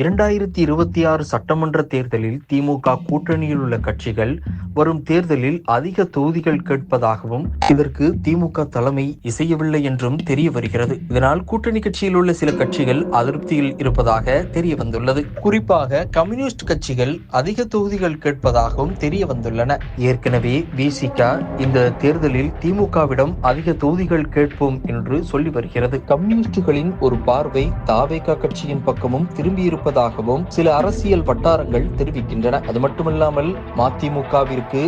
இரண்டாயிரத்தி இருபத்தி ஆறு சட்டமன்ற தேர்தலில் திமுக கூட்டணியில் உள்ள கட்சிகள் வரும் தேர்தலில் அதிக தொகுதிகள் கேட்பதாகவும் இதற்கு திமுக தலைமை இசையவில்லை என்றும் தெரிய வருகிறது. இதனால் கூட்டணி கட்சியில் உள்ள சில கட்சிகள் அதிருப்தியில் இருப்பதாக தெரிய வந்துள்ளது. குறிப்பாக கம்யூனிஸ்ட் கட்சிகள் அதிக தொகுதிகள் கேட்பதாகவும் தெரிய வந்துள்ளன. ஏற்கனவே விசிக இந்த தேர்தலில் திமுகவிடம் அதிக தொகுதிகள் கேட்போம் என்று சொல்லி வருகிறது. கம்யூனிஸ்டுகளின் ஒரு பார்வை தாவேகா கட்சியின் பக்கமும் இருப்பதாகவும் சில அரசியல் வட்டாரங்கள் தெரிவிக்கின்றன. அது மட்டுமல்லாமல் மதிமுகவிற்கு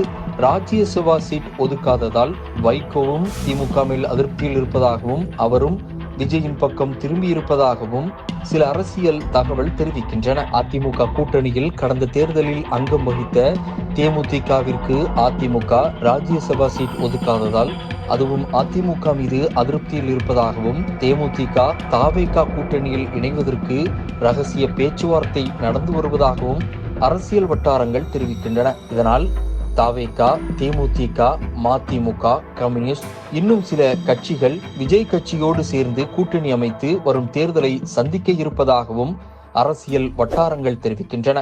ராஜ்யசபா சீட் ஒதுக்காததால் வைகோவும் திமுக மேல் அதிருப்தியில் இருப்பதாகவும் அவரும் விஜயின் பக்கம் திரும்பியிருப்பதாகவும் சில அரசியல் தகவல் தெரிவிக்கின்றன. அதிமுக கூட்டணியில் கடந்த தேர்தலில் அங்கம் வகித்த தேமுதிகவிற்கு அதிமுக ராஜ்யசபா சீட் ஒதுக்காததால் அதுவும் அதிமுக மீது அதிருப்தியில் இருப்பதாகவும் தேமுதிக தாவேகா கூட்டணியில் இணைவதற்கு ரகசிய பேச்சுவார்த்தை நடந்து வருவதாகவும் அரசியல் வட்டாரங்கள் தெரிவிக்கின்றன. இதனால் தாவேகா தேமுதிக மதிமுக கம்யூனிஸ்ட் இன்னும் சில கட்சிகள் விஜய் கட்சியோடு சேர்ந்து கூட்டணி அமைத்து வரும் தேர்தலை சந்திக்க இருப்பதாகவும் அரசியல் வட்டாரங்கள் தெரிவிக்கின்றன.